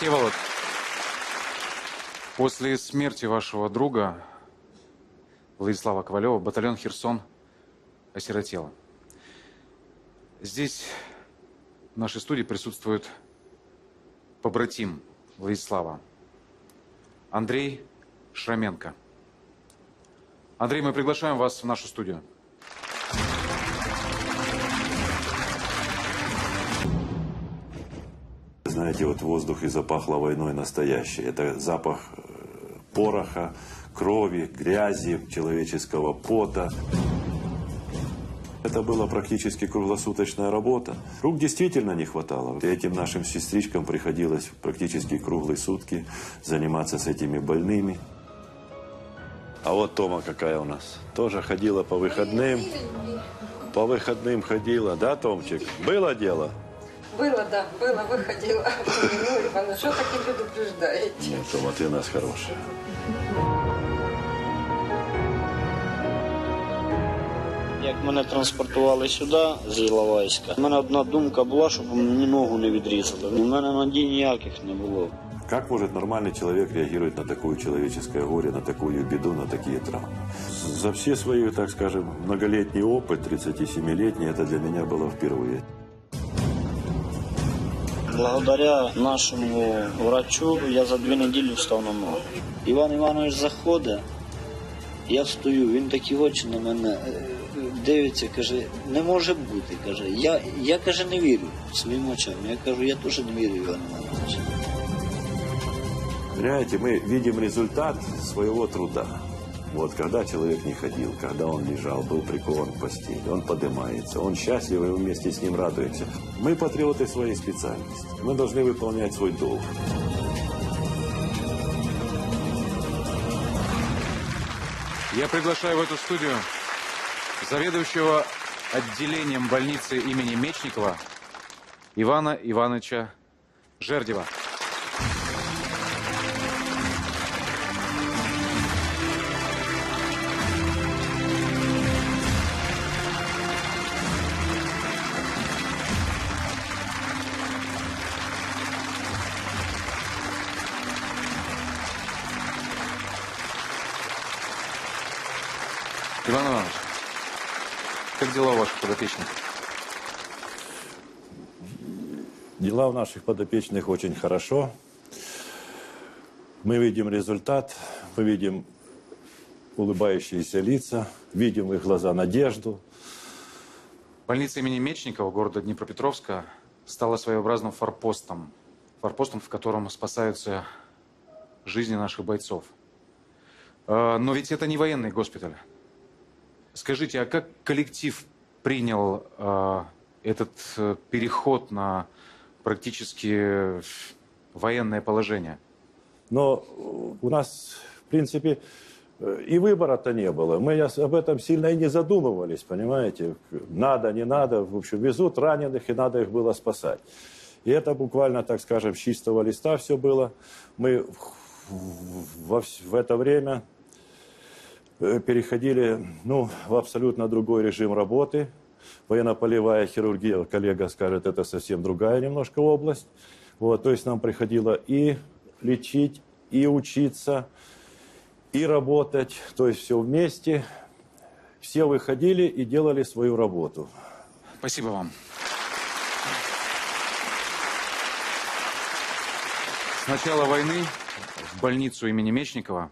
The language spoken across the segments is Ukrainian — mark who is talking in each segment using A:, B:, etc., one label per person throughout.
A: Всеволод, после смерти вашего друга Владислава Ковалева батальон Херсон осиротел. Здесь в нашей студии присутствует побратим Владислава Андрей Шраменко. Андрей, мы приглашаем вас в нашу студию.
B: Знаете, вот воздух и запахло войной настоящий. Это запах э, пороха, крови, грязи, человеческого пота. Это была практически круглосуточная работа. Рук действительно не хватало. И этим нашим сестричкам приходилось практически круглые сутки заниматься с этими больными. А вот Тома какая у нас. Тоже ходила по выходным. По выходным ходила, да, Томчик? Было дело?
C: Было, да, было, выходила. Ну, Ивана, что так не предупреждаете?
B: Нет, Тома, ты у нас хорошая.
D: Як мене транспортували сюди з Іловайська, у мене одна думка була, щоб мені ногу не відрізали. У мене надій ніяких не було.
B: Как может нормальный человек реагировать на такое человеческое горе, на такую беду, на такие травмы? За все свои, так скажем, многолетний опыт, 37-летний, это для меня было впервые.
D: Благодаря нашому врачу я за дві неділі встав на ноги. Іван Іванович заходить, я стою, він такі очі на мене е, дивиться, каже, не може бути. каже. Я, я каже, не вірю своїм очам. Я кажу, я теж не вірю, Іван Іванович.
B: Понимаете, мы видим результат своего труда. Вот когда человек не ходил, когда он лежал, был прикован к постели, он поднимается, он счастлив, и вместе с ним радуемся. Мы патриоты своей специальности. Мы должны выполнять свой долг.
A: Я приглашаю в эту студию заведующего отделением больницы имени Мечникова Ивана Ивановича Жердева. Иван Иванович, как дела у ваших подопечных?
B: Дела у наших подопечных очень хорошо. Мы видим результат, мы видим улыбающиеся лица, видим в их глаза надежду.
A: Больница имени Мечникова города Днепропетровска стала своеобразным форпостом. Форпостом, в котором спасаются жизни наших бойцов. Э, Но ведь это не военный госпиталь. Скажите, а как коллектив принял э, этот э, переход на практически военное положение?
B: Но э, у нас, в принципе, э, и выбора-то не было. Мы об этом сильно и не задумывались, понимаете. Надо, не надо. В общем, везут раненых, и надо их было спасать. И это буквально, так скажем, с чистого листа все было. Мы в- в- в это время переходили ну, в абсолютно другой режим работы. Военно-полевая хирургия, коллега скажет, это совсем другая немножко область. Вот, то есть нам приходило и лечить, и учиться, и работать, то есть все вместе. Все выходили и делали свою работу.
A: Спасибо вам. С начала войны в больницу имени Мечникова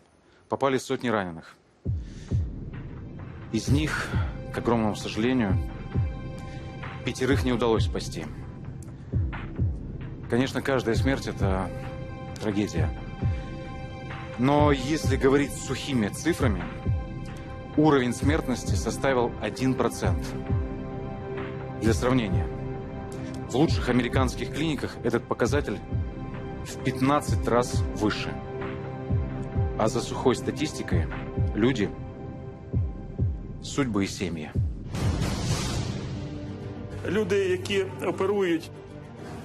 A: попали сотни раненых. Из них, к огромному сожалению, пятерых не удалось спасти. Конечно, каждая смерть – это трагедия. Но если говорить сухими цифрами, уровень смертности составил 1%. Для сравнения, в лучших американских клиниках этот показатель в 15 раз выше. А за сухой статистикой люди, судьбы и семьи.
E: Люди, які оперують,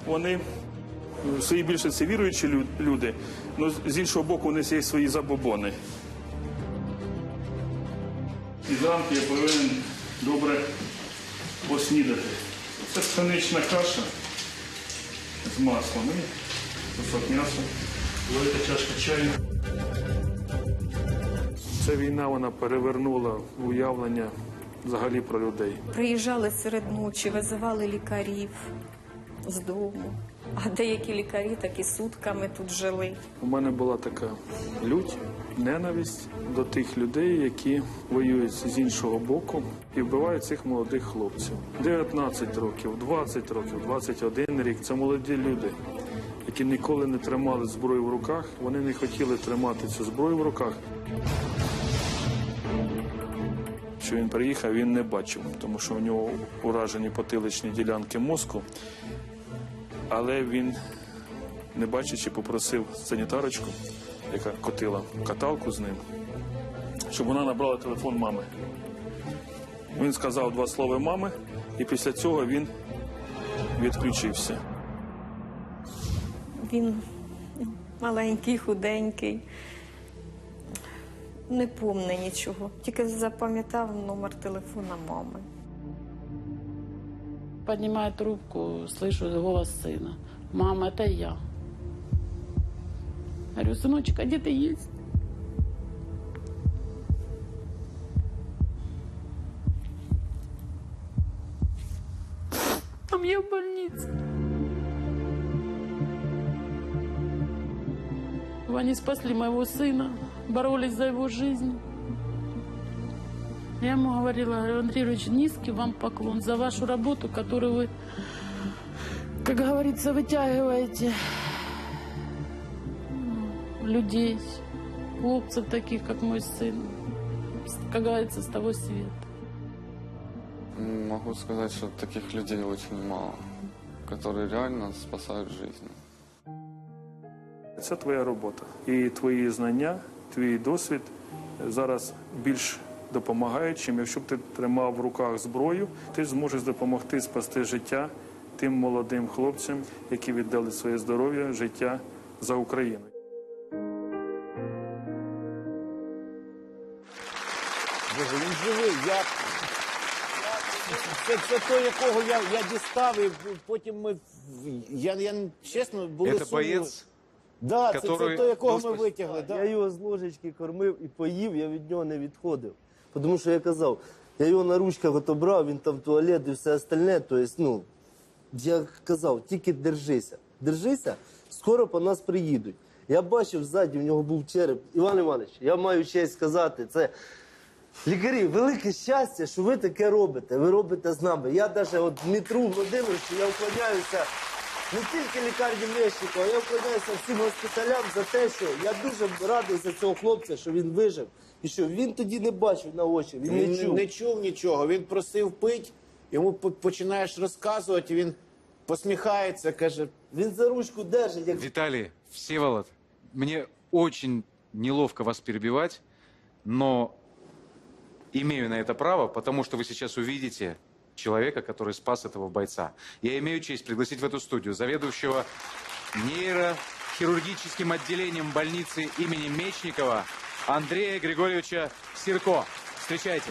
E: вони в своїй більшості віруючі люди, але з іншого боку, них є свої забобони. І зранку я повинен добре поснідати. Це пшенична каша з маслом і кусок м'яса, велика чашка чаю. Ця війна вона перевернула уявлення взагалі про людей.
C: Приїжджали серед ночі, визивали лікарів з дому. А деякі лікарі так і сутками тут жили.
E: У мене була така лють, ненависть до тих людей, які воюють з іншого боку і вбивають цих молодих хлопців. 19 років, 20 років, 21 рік це молоді люди, які ніколи не тримали зброю в руках. Вони не хотіли тримати цю зброю в руках. Що він приїхав, він не бачив, тому що у нього уражені потиличні ділянки мозку. Але він не бачачи, попросив санітарочку, яка котила каталку з ним, щоб вона набрала телефон мами. Він сказав два слова мами, і після цього він відключився.
C: Він маленький, худенький Не помне нічого. Тільки запам'ятав номер телефона мами.
F: Поднимаю трубку, слышу голос сына. Мама, это я. Говорю, сыночек, а где ты есть? Там я в больнице. Они спасли моего сына, Боролись за его жизнь. Я ему говорила, говорю, Андрей Ильич, низкий вам поклон за вашу работу, которую вы, как говорится, вытягиваете м, людей, хлопцев таких, как мой сын, как говорится, с того света.
G: Могу сказать, что таких людей очень мало, которые реально спасают жизни.
E: Це твоя робота. І твої знання, твій досвід зараз більш допомагають, чим якщо б ти тримав в руках зброю, ти зможеш допомогти спасти життя тим молодим хлопцям, які віддали своє здоров'я, життя за Україну.
H: Боже, він живий. Я... Це, це той, якого я, я дістав, і потім ми. Я, я чесно, були
A: Это
H: сумніви.
A: боец,
H: Да, це, це той, якого ми витягли. Да.
I: Я його з ложечки кормив і поїв, я від нього не відходив. Тому що я казав, я його на ручках ото брав, він там туалет і все остальне. Тобто, ну, я казав, тільки держися. Держися, скоро по нас приїдуть. Я бачив ззаді, в нього був череп. Іван Іванович, я маю честь сказати, це лікарі, велике щастя, що ви таке робите. Ви робите з нами. Я навіть от Дмитру Володимировичу, я вклоняюся не тільки лікарні Мещикова, я вклоняюся всім госпіталям за те, що я дуже радий за цього хлопця, що він вижив. І що він тоді не бачив на очі, він,
H: Він
I: не чув.
H: не чув нічого. Він просив пить, йому по- починаєш розказувати, він посміхається, каже,
I: Він за ручку держить, як
A: Виталий, Всеволод, мне очень неловко вас перебивать, но имею на это право, потому что вы сейчас увидите человека, который спас этого бойца. Я имею честь пригласить в эту студию заведующего нейрохирургическим отделением больницы имени Мечникова Андрея Григорьевича Сирко. Встречайте.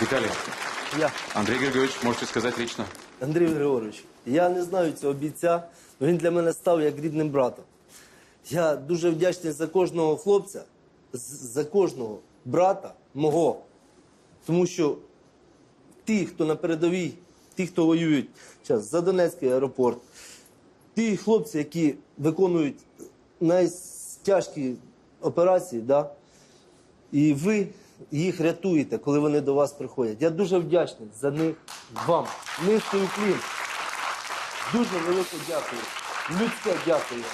A: Виталий,
I: я.
A: Андрей Григорьевич, можете сказать лично.
I: Андрій Григорович, я не знаю цього бійця, але він для мене став як рідним братом. Я дуже вдячний за кожного хлопця, з- за кожного брата мого. Тому що ті, хто на передовій, ті, хто воюють зараз за Донецький аеропорт, ті хлопці, які виконують найтяжкі операції, да? і ви їх рятуєте, коли вони до вас приходять. Я дуже вдячний за них вам. Низький уклін. Дуже велике дякую. Людське дякую.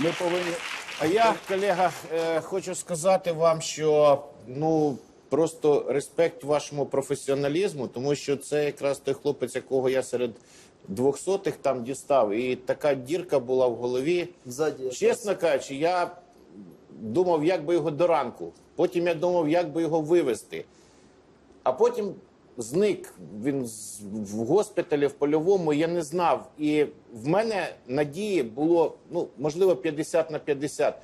H: Ми повинні. А я, колега, е, хочу сказати вам, що ну просто респект вашому професіоналізму, тому що це якраз той хлопець, якого я серед двохсотих там дістав. І така дірка була в голові.
I: Ззаді якраз.
H: Чесно кажучи, я думав, як би його до ранку Потім я думав, як би його вивезти. А потім зник він в госпіталі, в польовому, я не знав. І в мене надії було, ну, можливо, 50 на 50.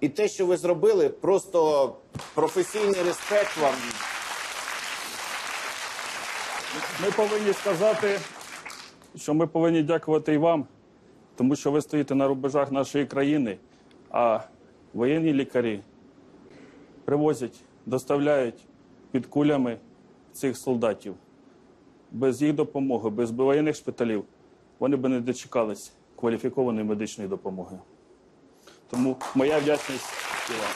H: І те, що ви зробили, просто професійний респект вам.
E: Ми повинні сказати, що ми повинні дякувати і вам, тому що ви стоїте на рубежах нашої країни, а воєнні лікарі привозять, доставляють під кулями цих солдатів. Без їх допомоги, без воєнних шпиталів вони б не дочекались кваліфікованої медичної допомоги. Тому моя вдячність і вам.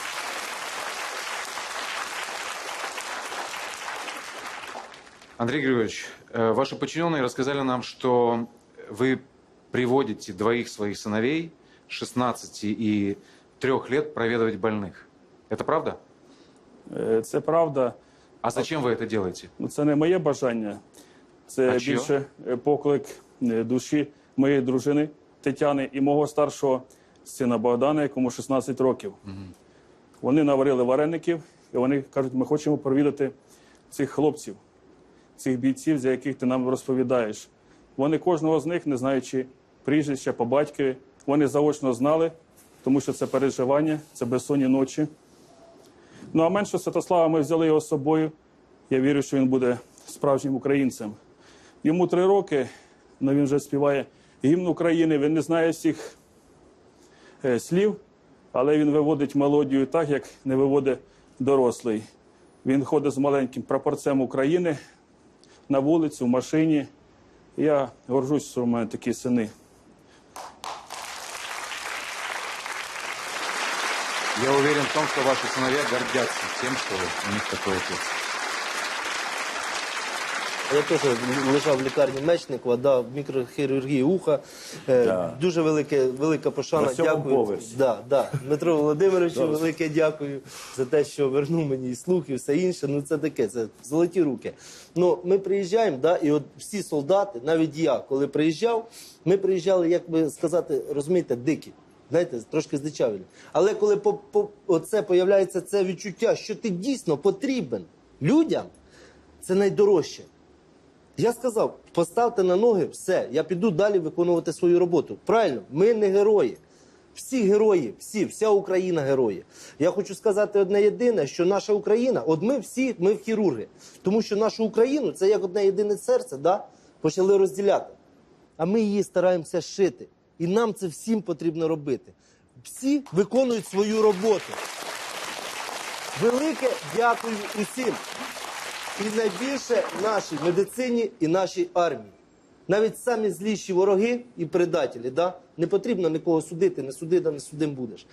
A: Андрей Григорьевич, э, ваши подчиненные рассказали нам, что вы приводите двоих своих сыновей 16 и 3 лет проведывать больных. Это правда?
E: Е, Це правда.
A: А зачем вы это делаете?
E: Ну, це не моє бажання, це
A: А чиє?
E: більше е, поклик е, душі моєї дружини Тетяни і мого старшого сина Богдана, якому 16 років. Вони наварили вареників, і вони кажуть, ми хочемо провідати цих хлопців, цих бійців, за яких ти нам розповідаєш. Вони кожного з них, не знаючи прізвища по батькові, вони заочно знали, тому що це переживання, це безсонні ночі. Ну а менше Святослава ми взяли його з собою. Я вірю, що він буде справжнім українцем. Йому три роки, але він вже співає гімн України. Він не знає всіх е, слів, але він виводить мелодію так, як не виводить дорослий. Він ходить з маленьким прапорцем України на вулицю, в машині. Я горжусь, що в мене такі сини.
A: Я уверен в том, что ваши сыновья гордятся тем, что у них такой отец.
I: Я теж лежав в лікарні Мечникова, да, в мікрохірургії уха. Е,
B: Да.
I: Дуже велике, велика пошана.
B: На сьомому
I: дякую.
B: поверсі.
I: Да, да. Дмитро Володимировичу, велике дякую за те, що вернув мені і слух, і все інше. Ну це таке, це золоті руки. Ну, ми приїжджаємо, да, і от всі солдати, навіть я, коли приїжджав, ми приїжджали, як би сказати, розумієте, дикі. Знаєте, трошки здичавілі. Але коли по, по, оце появляється це відчуття, що ти дійсно потрібен людям, це найдорожче. Я сказав, поставте на ноги все, я піду далі виконувати свою роботу. Правильно, ми не герої. Всі герої, всі, вся Україна герої. Я хочу сказати одне єдине, що наша Україна, от ми всі, ми хірурги. Тому що нашу Україну це як одне єдине серце, да, почали розділяти. А ми її стараємося шити. І нам це всім потрібно робити. Всі виконують свою роботу. Велике дякую усім. І найбільше нашій медицині і нашій армії. Навіть самі зліші вороги і предателі, да? не потрібно нікого судити, не суди, да не судим будеш.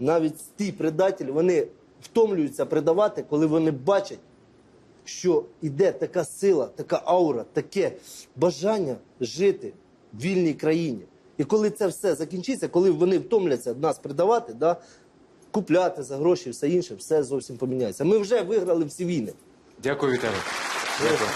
I: Навіть ті предателі вони втомлюються предавати, коли вони бачать, що йде така сила, така аура, таке бажання жити в вільній країні. І коли це все закінчиться, коли вони втомляться нас придавати, да, купляти за гроші, все інше, все зовсім поміняється. Ми вже виграли всі війни.
A: Дякую, Віталій. Дякую.